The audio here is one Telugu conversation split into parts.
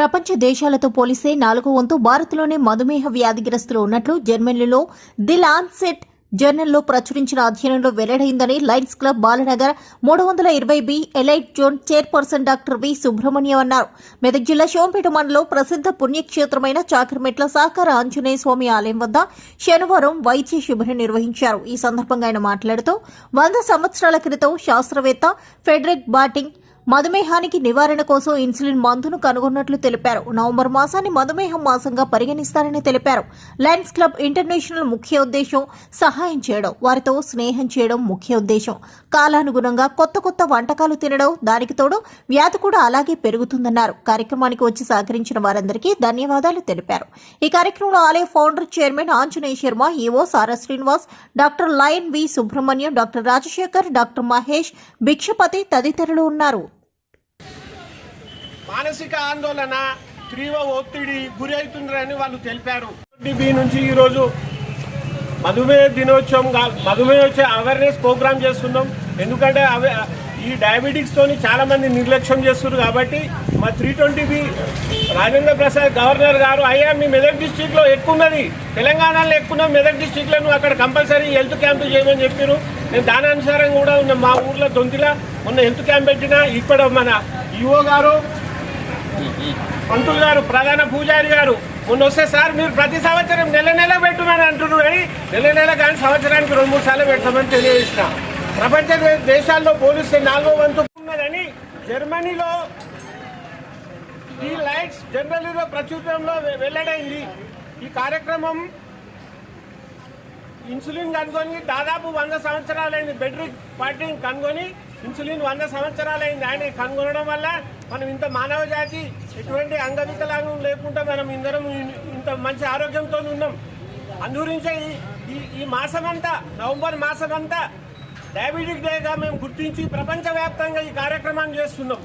ప్రపంచ దేశాలతో పోలిస్తే నాలుగో వంతు భారత్లోనే మధుమేహ వ్యాధిగ్రస్తులు ఉన్నట్లు జర్మనీలో ది లాన్సెట్ జర్నల్లో ప్రచురించిన అధ్యయనంలో వెల్లడైందని లయన్స్ క్లబ్ బాలనగర్ మూడు వందల ఇరవై B elite zone chairperson doctor V Subrahmanyam అన్నారు. మెదక్ జిల్లా సోంపేట మండలం ప్రసిద్ధ పుణ్యక్షేత్రమైన చాకర్మెట్ల సాకార ఆంజనేయ స్వామి ఆలయం వద్ద శనివారం వైద్య శిబిరం నిర్వహించారు. ఈ సందర్భంగా ఆయన మాట్లాడుతూ వంద సంవత్సరాల క్రితం శాస్త్రవేత్త ఫెడరిక్ బాటింగ్ మధుమేహానికి నివారణ కోసం ఇన్సులిన్ మందును కనుగొన్నట్లు తెలిపారు. నవంబర్ మాసాన్ని మధుమేహం మాసంగా పరిగణిస్తారని తెలిపారు. లయన్స్ క్లబ్ ఇంటర్నేషనల్ ముఖ్య ఉద్దేశం సహాయం చేయడం వారితో స్నేహం చేయడం ముఖ్య ఉద్దేశం. కాలానుగుణంగా కొత్త కొత్త వంటకాలు తినడం దానికి తోడు వ్యాధి కూడా అలాగే పెరుగుతుందన్నారు. కార్యక్రమానికి వచ్చి సహకరించిన వారందరికీ ధన్యవాదాలు తెలిపారు. ఈ కార్యక్రమంలో ఆలయ founder chairman Anjaneya Sharma EO Sara Srinivas doctor lion V Subrahmanyam doctor Rajasekhar doctor Mahesh Bhikshapathi తదితరులు ఉన్నారు. మానసిక ఆందోళన తీవ్ర ఒత్తిడి గురి అవుతుందని వాళ్ళు తెలిపారు. బి నుంచి ఈరోజు మధుమేహ దినోత్సవం మధుమేహ వచ్చే అవేర్నెస్ ప్రోగ్రామ్ చేస్తున్నాం. ఎందుకంటే అవే ఈ డయాబెటిక్స్ తోని చాలా మంది నిర్లక్ష్యం చేస్తున్నారు కాబట్టి మా three twenty B Rajendra Prasad governor గారు అయ్యా మీ మెదక్ డిస్టిక్లో ఎక్కువ ఉన్నది తెలంగాణలో ఎక్కువ మెదక్ డిస్టిక్లో నువ్వు అక్కడ కంపల్సరీ హెల్త్ క్యాంపు చేయమని చెప్పారు. నేను దాని అనుసారం కూడా ఉన్న. మా ఊర్లో దొంతిలా మొన్న హెల్త్ క్యాంప్ పెట్టినా ఇక్కడ మన ఈఓ గారు పంతులు గారు ప్రధాన పూజారి గారు మొన్న వస్తే సార్ మీరు ప్రతి సంవత్సరం నెల నెల పెట్టుమని అంటున్నారు కానీ నెల నెల కానీ సంవత్సరానికి రెండు మూడు సార్లు పెడతామని తెలియజేసిన. ప్రపంచ దేశాల్లో పోలిస్తే నాలుగో వంతు ఉన్నదని జర్మనీలో ఈ లైట్స్ జర్నలీలో ప్రచురంలో వెల్లడైంది. ఈ కార్యక్రమం ఇన్సులిన్ కనుగొని దాదాపు వంద సంవత్సరాలైన బెడ్రూమ్ పార్టీని కనుగొని ఇన్సులిన్ వంద సంవత్సరాలైంది. ఆయన కనుగొనడం వల్ల మనం ఇంత మానవ జాతి ఎటువంటి అంగవికలాంగం లేకుండా మనం ఇందరం ఇంత మంచి ఆరోగ్యంతో ఉన్నాం. అందుగురించే ఈ ఈ ఈ మాసమంతా నవంబర్ మాసమంతా డయాబెటిక్ డేగా మేము గుర్తించి ప్రపంచవ్యాప్తంగా ఈ కార్యక్రమాన్ని చేస్తున్నాం.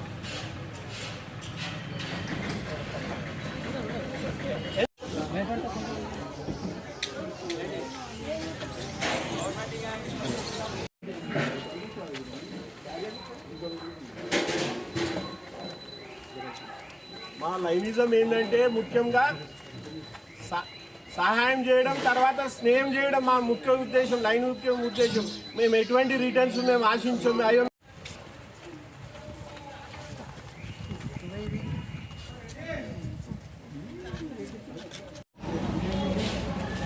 మా లైనిజం ఏంటంటే ముఖ్యంగా స- సహాయం చేయడం తర్వాత స్నేహం చేయడం మా ముఖ్య ఉద్దేశం లైన్ ముఖ్య ఉద్దేశం. మేము ఎటువంటి రిటర్న్స్ మేము ఆశించాము. అయ్యో.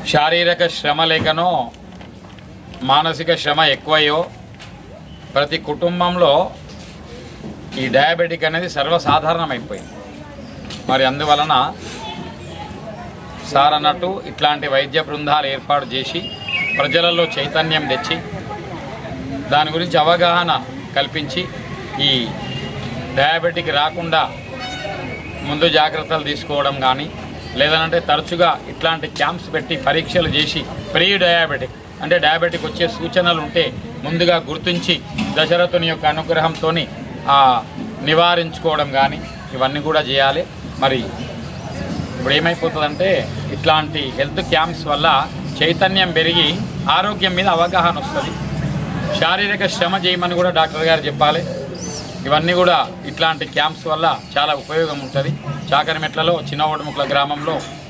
శారీరక శ్రమ లేకనో మానసిక శ్రమ ఎక్కువయ్యో ప్రతి కుటుంబంలో ఈ డయాబెటిక్ అనేది సర్వసాధారణమైపోయింది. మరి అందువలన సార్ అన్నట్టు ఇట్లాంటి వైద్య బృందాలు ఏర్పాటు చేసి ప్రజలలో చైతన్యం తెచ్చి దాని గురించి అవగాహన కల్పించి ఈ డయాబెటిక్ రాకుండా ముందు జాగ్రత్తలు తీసుకోవడం కానీ లేదనంటే తరచుగా ఇట్లాంటి క్యాంప్స్ పెట్టి పరీక్షలు చేసి ప్రీ డయాబెటిక్ అంటే డయాబెటిక్ వచ్చే సూచనలు ఉంటే ముందుగా గుర్తించి దశరథుని యొక్క అనుగ్రహంతో నివారించుకోవడం కానీ ఇవన్నీ కూడా చేయాలి. మరి ఇప్పుడు ఏమైపోతుందంటే ఇట్లాంటి హెల్త్ క్యాంప్స్ వల్ల చైతన్యం పెరిగి ఆరోగ్యం మీద అవగాహన వస్తుంది. శారీరక శ్రమ చేయమని కూడా డాక్టర్ గారు చెప్పాలి. ఇవన్నీ కూడా ఇట్లాంటి క్యాంప్స్ వల్ల చాలా ఉపయోగం ఉంటుంది. చాకరిమెట్లలో చిన్న గ్రామంలో